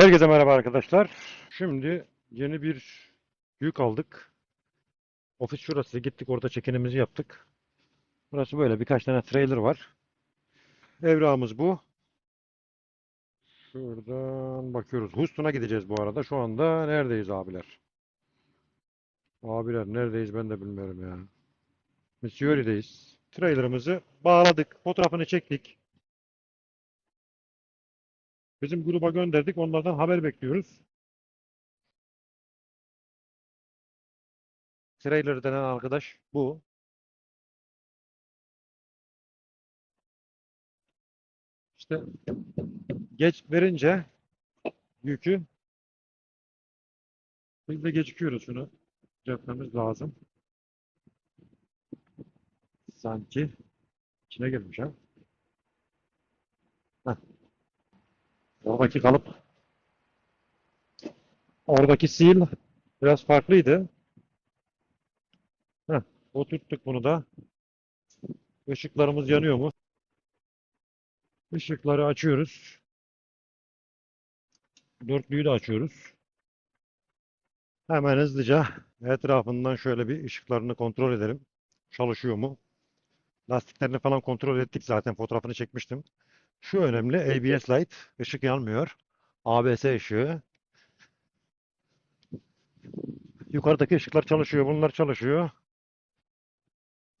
Herkese merhaba arkadaşlar. Şimdi yeni bir yük aldık. Ofis şurası. Gittik orada çekinimizi yaptık. Burası böyle birkaç tane trailer var. Evrağımız bu. Şuradan bakıyoruz. Houston'a gideceğiz bu arada. Şu anda neredeyiz abiler? Abiler neredeyiz ben de bilmiyorum ya. Missouri'deyiz. Trailer'ımızı bağladık. Fotoğrafını çektik. Bizim gruba gönderdik. Onlardan haber bekliyoruz. Trailer denen arkadaş bu. İşte geç verince yükü biz de gecikiyoruz şunu. Düzeltmemiz lazım. Sanki içine girmiş ha. Oradaki kalıp oradaki seal biraz farklıydı. Heh, oturttuk bunu da. Işıklarımız yanıyor mu? Işıkları açıyoruz. Dörtlüyü de açıyoruz. Hemen hızlıca etrafından şöyle bir ışıklarını kontrol edelim. Çalışıyor mu? Lastiklerini falan kontrol ettik zaten fotoğrafını çekmiştim. Şu önemli ABS light ışık yanmıyor. ABS ışığı. Yukarıdaki ışıklar çalışıyor. Bunlar çalışıyor.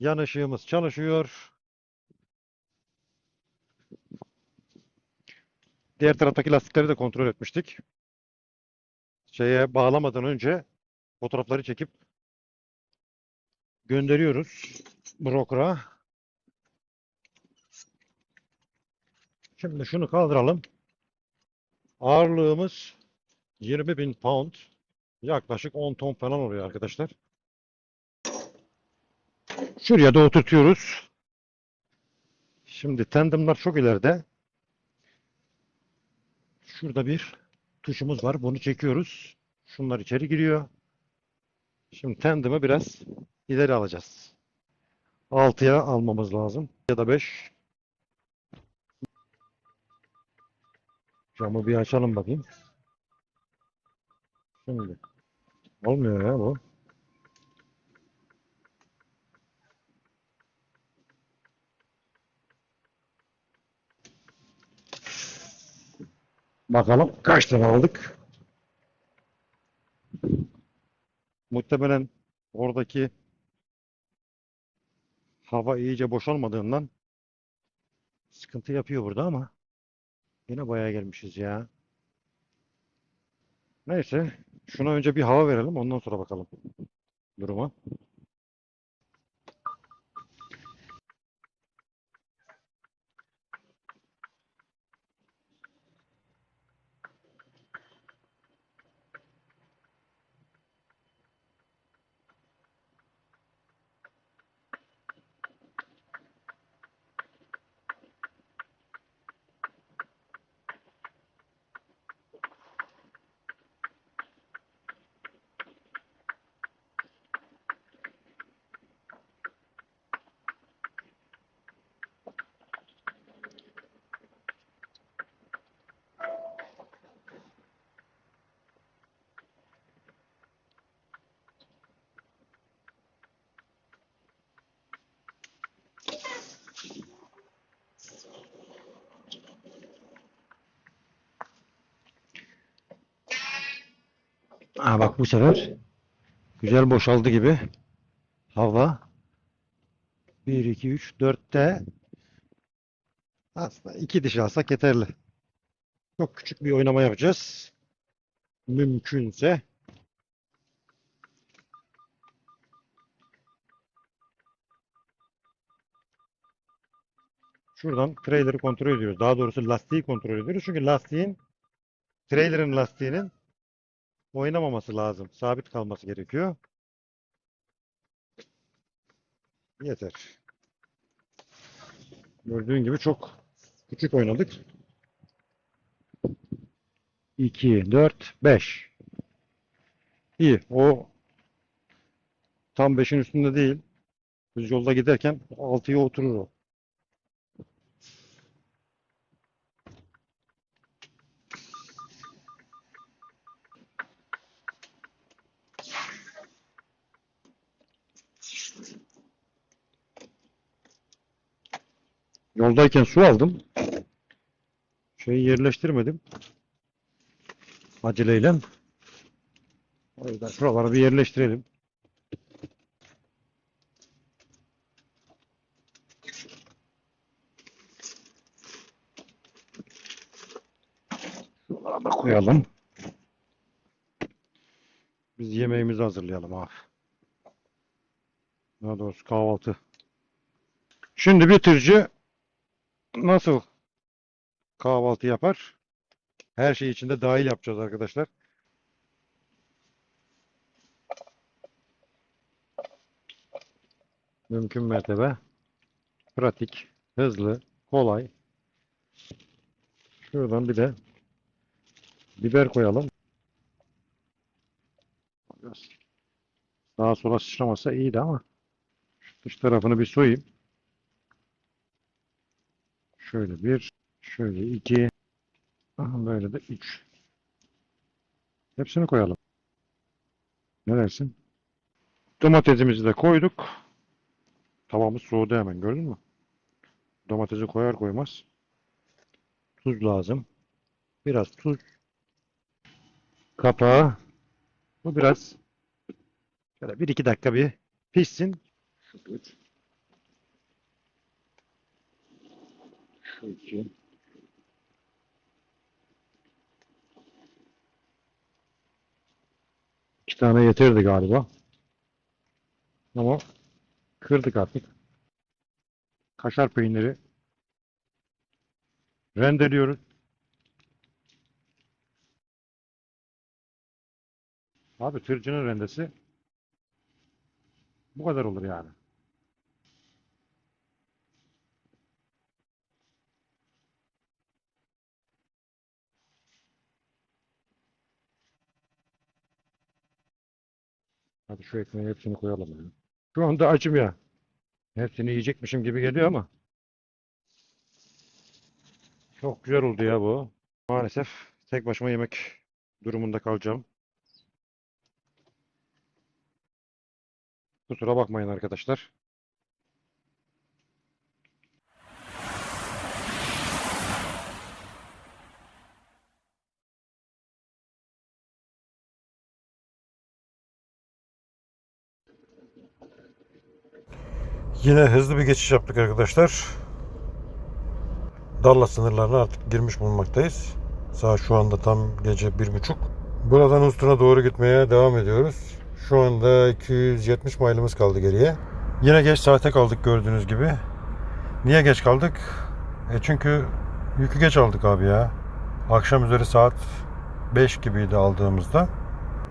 Yan ışığımız çalışıyor. Diğer taraftaki lastikleri de kontrol etmiştik. Şeye bağlamadan önce fotoğrafları çekip gönderiyoruz broker'a. Şimdi şunu kaldıralım. Ağırlığımız 20.000 pound. Yaklaşık 10 ton falan oluyor arkadaşlar. Şuraya da oturtuyoruz. Şimdi tandemler çok ileride. Şurada bir tuşumuz var. Bunu çekiyoruz. Şunlar içeri giriyor. Şimdi tandem'i biraz ileri alacağız. 6'ya almamız lazım. Ya da 5. Camı bir açalım bakayım. Şimdi. Olmuyor ya bu. Bakalım kaç tane aldık. Muhtemelen oradaki hava iyice boşalmadığından sıkıntı yapıyor burada ama yine bayağı gelmişiz ya. Neyse, şuna önce bir hava verelim ondan sonra bakalım duruma. Aa bak bu sefer güzel boşaldı gibi. Hava 1 2 3 4'te aslında iki diş alsak yeterli. Çok küçük bir oynama yapacağız. Mümkünse şuradan trailer'ı kontrol ediyoruz. Daha doğrusu lastiği kontrol ediyoruz. Çünkü lastiğin trailer'ın lastiğinin oynamaması lazım. Sabit kalması gerekiyor. Yeter. Gördüğün gibi çok küçük oynadık. 2, 4, 5. İyi. O tam 5'in üstünde değil. Biz yolda giderken 6'ya oturur o. Yoldayken su aldım. Şeyi yerleştirmedim. Aceleyle. O yüzden şuraları bir yerleştirelim. Şuralara da koyalım. Biz yemeğimizi hazırlayalım abi. Daha doğrusu kahvaltı. Şimdi bir tırcı nasıl kahvaltı yapar? Her şey içinde dahil yapacağız arkadaşlar. Mümkün mertebe pratik, hızlı, kolay. Şuradan bir de biber koyalım. Sağa sola sıçramasa iyiydi ama şu dış tarafını bir soyayım. Şöyle bir, şöyle iki, böyle de üç. Hepsini koyalım. Ne dersin? Domatesimizi de koyduk. Tavamız soğudu hemen gördün mü? Domatesi koyar koymaz. Tuz lazım. Biraz tuz. Kapağı. Bu biraz şöyle bir iki dakika bir pişsin. İki. İki tane yeterdi galiba. Ama kırdık artık. Kaşar peyniri rendeliyoruz. Abi tırcının rendesi bu kadar olur yani. Şu ekmeği hepsini koyalım ya. Şu anda acım ya. Hepsini yiyecekmişim gibi geliyor ama. Çok güzel oldu ya bu. Maalesef tek başıma yemek durumunda kalacağım. Kusura bakmayın arkadaşlar. Yine hızlı bir geçiş yaptık arkadaşlar. Dallas sınırlarına artık girmiş bulunmaktayız. Saat şu anda tam gece bir buçuk. Buradan Houston'a doğru gitmeye devam ediyoruz. Şu anda 270 mile'ımız kaldı geriye. Yine geç saate kaldık gördüğünüz gibi. Niye geç kaldık? E çünkü yükü geç aldık abi ya. Akşam üzeri saat 5 gibiydi aldığımızda.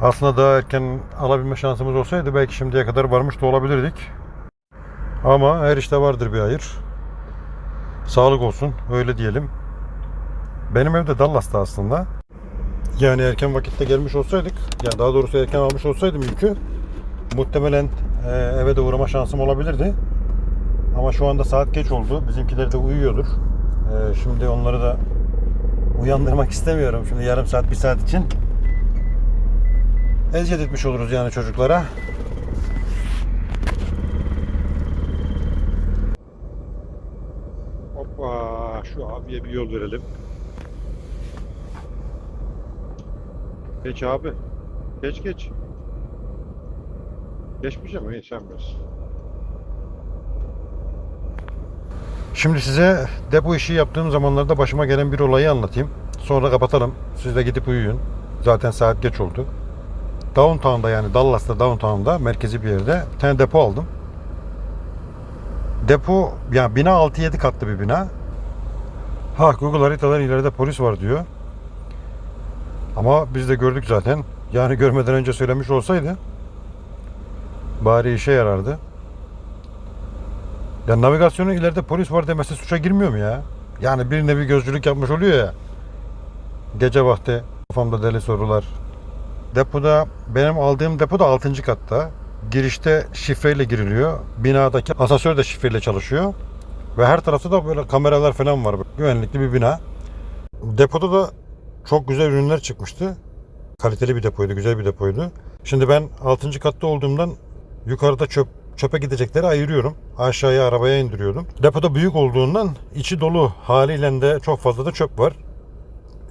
Aslında daha erken alabilme şansımız olsaydı belki şimdiye kadar varmış da olabilirdik. Ama her işte vardır bir hayır. Sağlık olsun öyle diyelim. Benim evde Dallas'ta aslında. Yani erken vakitte gelmiş olsaydık, yani daha doğrusu erken almış olsaydım yükü muhtemelen e, eve de uğrama şansım olabilirdi. Ama şu anda saat geç oldu. Bizimkiler de uyuyordur. E, şimdi onları da uyandırmak istemiyorum. Şimdi yarım saat, bir saat için eziyet etmiş oluruz yani çocuklara. Şu abiye bir yol verelim. Geç abi. Geç geç. İyi sen biraz. Şimdi size depo işi yaptığım zamanlarda başıma gelen bir olayı anlatayım. Sonra kapatalım. Siz de gidip uyuyun. Zaten saat geç oldu. Downtown'da yani Dallas'ta downtown'da merkezi bir yerde bir tane depo aldım. Depo yani bina 6-7 katlı bir bina. Ha Google haritadan ileride polis var diyor. Ama biz de gördük zaten. Yani görmeden önce söylemiş olsaydı bari işe yarardı. Ya navigasyonun ileride polis var demesi suça girmiyor mu ya? Yani bir nevi gözcülük yapmış oluyor ya. Gece vakti kafamda deli sorular. Depoda benim aldığım depo da 6. katta. Girişte şifreyle giriliyor. Binadaki asansör de şifreyle çalışıyor. Ve her tarafta da böyle kameralar falan var. Güvenlikli bir bina. Depoda da çok güzel ürünler çıkmıştı. Kaliteli bir depoydu, güzel bir depoydu. Şimdi ben 6. katta olduğumdan yukarıda çöp çöpe gidecekleri ayırıyorum. Aşağıya arabaya indiriyordum. Depoda büyük olduğundan içi dolu haliyle de çok fazla da çöp var.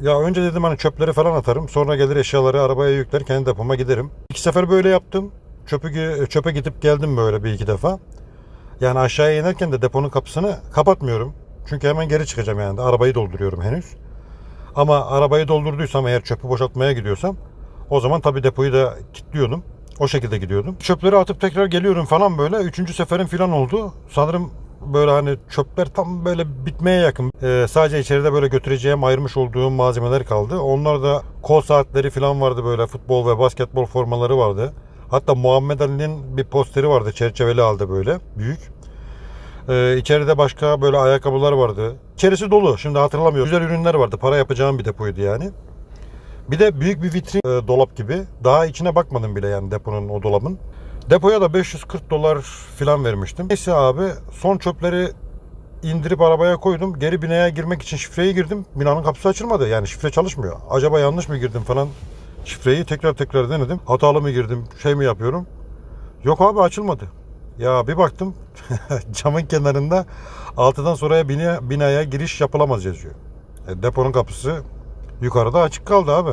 Ya önce dedim hani çöpleri falan atarım. Sonra gelir eşyaları arabaya yükler kendi depoma giderim. İki sefer böyle yaptım. Çöpü, çöpe gidip geldim böyle bir iki defa. Yani aşağıya inerken de deponun kapısını kapatmıyorum. Çünkü hemen geri çıkacağım yani. Arabayı dolduruyorum henüz. Ama arabayı doldurduysam eğer çöpü boşaltmaya gidiyorsam o zaman tabii depoyu da kilitliyordum. O şekilde gidiyordum. Çöpleri atıp tekrar geliyorum falan böyle. Üçüncü seferim falan oldu. Sanırım böyle hani çöpler tam böyle bitmeye yakın. Ee, sadece içeride böyle götüreceğim ayırmış olduğum malzemeler kaldı. Onlar da kol saatleri falan vardı böyle futbol ve basketbol formaları vardı. Hatta Muhammed Ali'nin bir posteri vardı çerçeveli halde böyle büyük. Ee, içeride başka böyle ayakkabılar vardı. İçerisi dolu şimdi hatırlamıyorum. Güzel ürünler vardı. Para yapacağım bir depoydu yani. Bir de büyük bir vitrin e, dolap gibi. Daha içine bakmadım bile yani deponun o dolabın. Depoya da 540 dolar falan vermiştim. Neyse abi son çöpleri indirip arabaya koydum. Geri binaya girmek için şifreyi girdim. Binanın kapısı açılmadı. Yani şifre çalışmıyor. Acaba yanlış mı girdim falan. Şifreyi tekrar tekrar denedim. Hatalı mı girdim, şey mi yapıyorum. Yok abi açılmadı. Ya bir baktım camın kenarında altıdan sonraya bina, binaya giriş yapılamaz yazıyor. E, deponun kapısı yukarıda açık kaldı abi.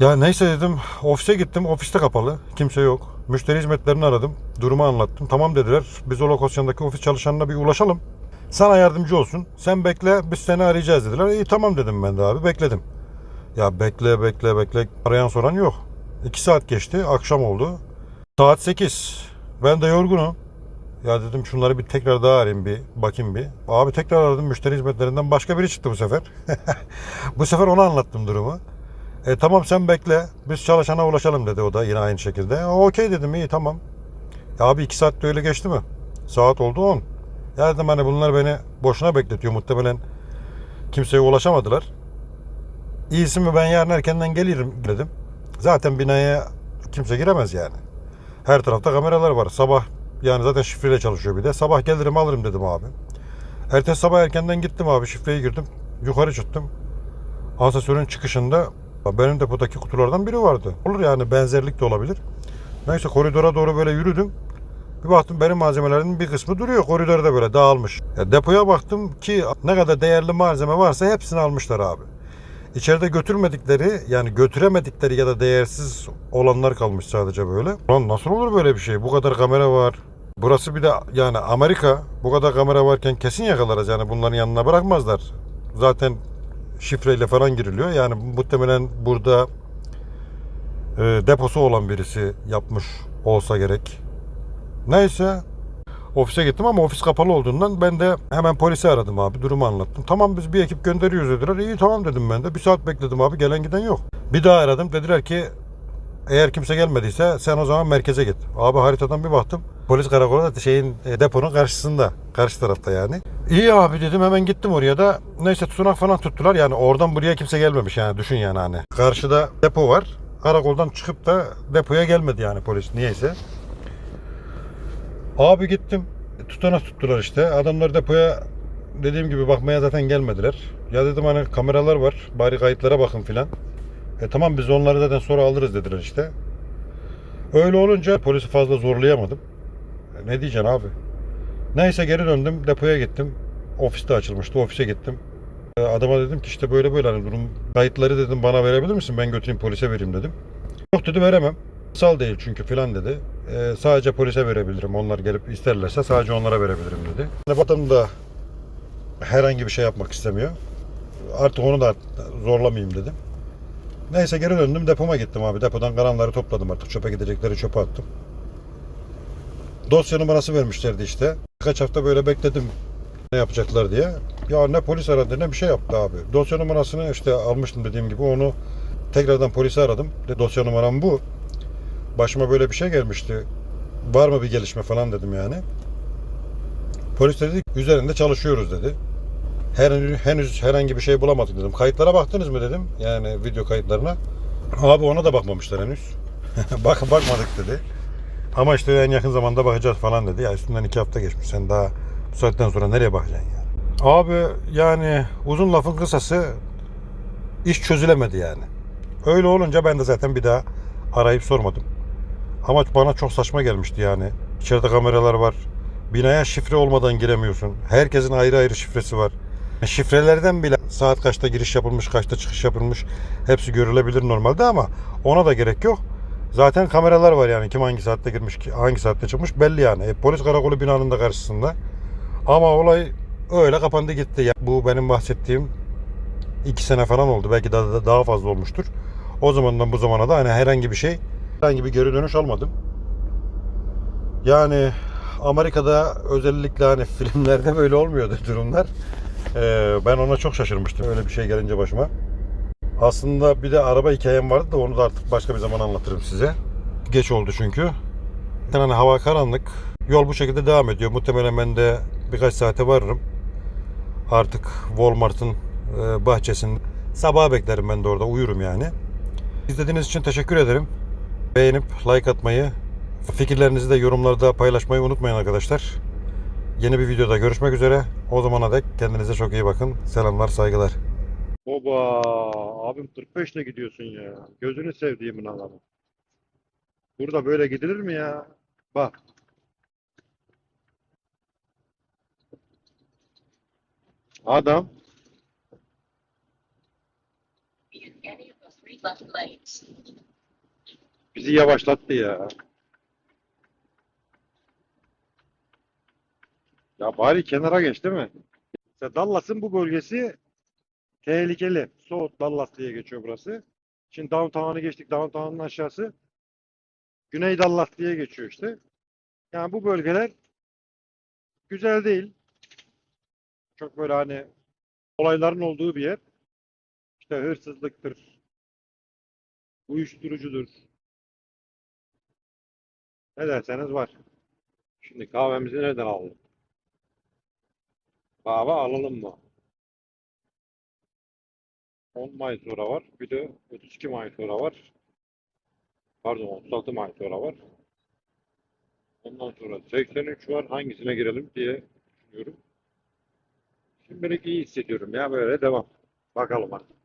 Ya neyse dedim ofise gittim ofiste kapalı kimse yok. Müşteri hizmetlerini aradım durumu anlattım. Tamam dediler biz o lokasyondaki ofis çalışanına bir ulaşalım. Sana yardımcı olsun sen bekle biz seni arayacağız dediler. İyi tamam dedim ben de abi bekledim. Ya bekle bekle bekle arayan soran yok. 2 saat geçti akşam oldu. Saat 8 ben de yorgunum. Ya dedim şunları bir tekrar daha arayayım bir bakayım bir. Abi tekrar aradım müşteri hizmetlerinden başka biri çıktı bu sefer. bu sefer ona anlattım durumu. E tamam sen bekle biz çalışana ulaşalım dedi o da yine aynı şekilde. E, Okey dedim iyi tamam. Ya abi iki saat de öyle geçti mi? Saat oldu 10. Ya dedim hani bunlar beni boşuna bekletiyor muhtemelen kimseye ulaşamadılar. İyisi mi ben yarın erkenden gelirim dedim. Zaten binaya kimse giremez yani. Her tarafta kameralar var. Sabah yani zaten şifreyle çalışıyor bir de. Sabah gelirim alırım dedim abi. Ertesi sabah erkenden gittim abi şifreyi girdim. Yukarı çıktım. Asansörün çıkışında benim depodaki kutulardan biri vardı. Olur yani benzerlik de olabilir. Neyse koridora doğru böyle yürüdüm. Bir baktım benim malzemelerimin bir kısmı duruyor koridorda böyle dağılmış. Ya depoya baktım ki ne kadar değerli malzeme varsa hepsini almışlar abi. İçeride götürmedikleri yani götüremedikleri ya da değersiz olanlar kalmış sadece böyle. Lan nasıl olur böyle bir şey? Bu kadar kamera var. Burası bir de yani Amerika. Bu kadar kamera varken kesin yakalarız yani bunların yanına bırakmazlar. Zaten şifreyle falan giriliyor. Yani muhtemelen burada e, deposu olan birisi yapmış olsa gerek. Neyse ofise gittim ama ofis kapalı olduğundan ben de hemen polisi aradım abi. Durumu anlattım. Tamam biz bir ekip gönderiyoruz dediler. İyi tamam dedim ben de. Bir saat bekledim abi. Gelen giden yok. Bir daha aradım. Dediler ki eğer kimse gelmediyse sen o zaman merkeze git. Abi haritadan bir baktım. Polis karakolu da şeyin e, deponun karşısında. Karşı tarafta yani. İyi abi dedim hemen gittim oraya da. Neyse tutunak falan tuttular. Yani oradan buraya kimse gelmemiş yani düşün yani hani. Karşıda depo var. Karakoldan çıkıp da depoya gelmedi yani polis niyeyse. Abi gittim. Tutanak tuttular işte. Adamlar depoya dediğim gibi bakmaya zaten gelmediler. Ya dedim hani kameralar var. Bari kayıtlara bakın filan. E tamam biz onları zaten sonra alırız dediler işte. Öyle olunca polisi fazla zorlayamadım. E, ne diyeceksin abi? Neyse geri döndüm. Depoya gittim. Ofiste açılmıştı. Ofise gittim. E, Adama dedim ki işte böyle böyle hani durum kayıtları dedim bana verebilir misin? Ben götüreyim polise vereyim dedim. Yok dedi veremem. Sal değil çünkü filan dedi. Ee, sadece polise verebilirim. Onlar gelip isterlerse sadece onlara verebilirim dedi. Adam da herhangi bir şey yapmak istemiyor. Artık onu da zorlamayayım dedim. Neyse geri döndüm depoma gittim abi. Depodan kalanları topladım artık. Çöpe gidecekleri çöpe attım. Dosya numarası vermişlerdi işte. Kaç hafta böyle bekledim ne yapacaklar diye. Ya ne polis aradı ne bir şey yaptı abi. Dosya numarasını işte almıştım dediğim gibi onu tekrardan polisi aradım. Dosya numaram bu. Başıma böyle bir şey gelmişti. Var mı bir gelişme falan dedim yani. Polis dedi üzerinde çalışıyoruz dedi. Henüz, henüz herhangi bir şey bulamadık dedim. Kayıtlara baktınız mı dedim. Yani video kayıtlarına. Abi ona da bakmamışlar henüz. Bak bakmadık dedi. Ama işte en yakın zamanda bakacağız falan dedi. Ya üstünden iki hafta geçmiş. Sen daha bu saatten sonra nereye bakacaksın yani? Abi yani uzun lafın kısası iş çözülemedi yani. Öyle olunca ben de zaten bir daha arayıp sormadım. Ama bana çok saçma gelmişti yani. İçeride kameralar var. Binaya şifre olmadan giremiyorsun. Herkesin ayrı ayrı şifresi var. Şifrelerden bile saat kaçta giriş yapılmış, kaçta çıkış yapılmış hepsi görülebilir normalde ama ona da gerek yok. Zaten kameralar var yani kim hangi saatte girmiş, hangi saatte çıkmış belli yani. E, polis karakolu binanın da karşısında. Ama olay öyle kapandı gitti. Ya, bu benim bahsettiğim iki sene falan oldu. Belki daha, daha fazla olmuştur. O zamandan bu zamana da hani herhangi bir şey, herhangi bir geri dönüş almadım. Yani Amerika'da özellikle hani filmlerde böyle olmuyordu durumlar. Ee, ben ona çok şaşırmıştım öyle bir şey gelince başıma. Aslında bir de araba hikayem vardı da onu da artık başka bir zaman anlatırım size. Geç oldu çünkü. Yani hava karanlık. Yol bu şekilde devam ediyor. Muhtemelen ben de birkaç saate varırım. Artık Walmart'ın e, bahçesinde. Sabaha beklerim ben de orada uyurum yani. İzlediğiniz için teşekkür ederim. Beğenip like atmayı, fikirlerinizi de yorumlarda paylaşmayı unutmayın arkadaşlar. Yeni bir videoda görüşmek üzere. O zamana dek kendinize çok iyi bakın. Selamlar, saygılar. Oba abim 45 ile gidiyorsun ya. Gözünü sevdiğimin adamı. Burada böyle gidilir mi ya? Bak. Adam in any of the three left lanes. Bizi yavaşlattı ya. Ya bari kenara geç değil mi? İşte Dallas'ın bu bölgesi tehlikeli. South Dallas diye geçiyor burası. Şimdi downtown'u geçtik. Downtown'un aşağısı Güney Dallas diye geçiyor işte. Yani bu bölgeler güzel değil. Çok böyle hani olayların olduğu bir yer. İşte hırsızlıktır, uyuşturucudur. Ne derseniz var. Şimdi kahvemizi nereden alalım? Kahve alalım mı? 10 May sonra var. Bir de 32 May sonra var. Pardon 36 May sonra var. Ondan sonra 83 var. Hangisine girelim diye düşünüyorum. Şimdilik iyi hissediyorum ya böyle devam. Bakalım artık.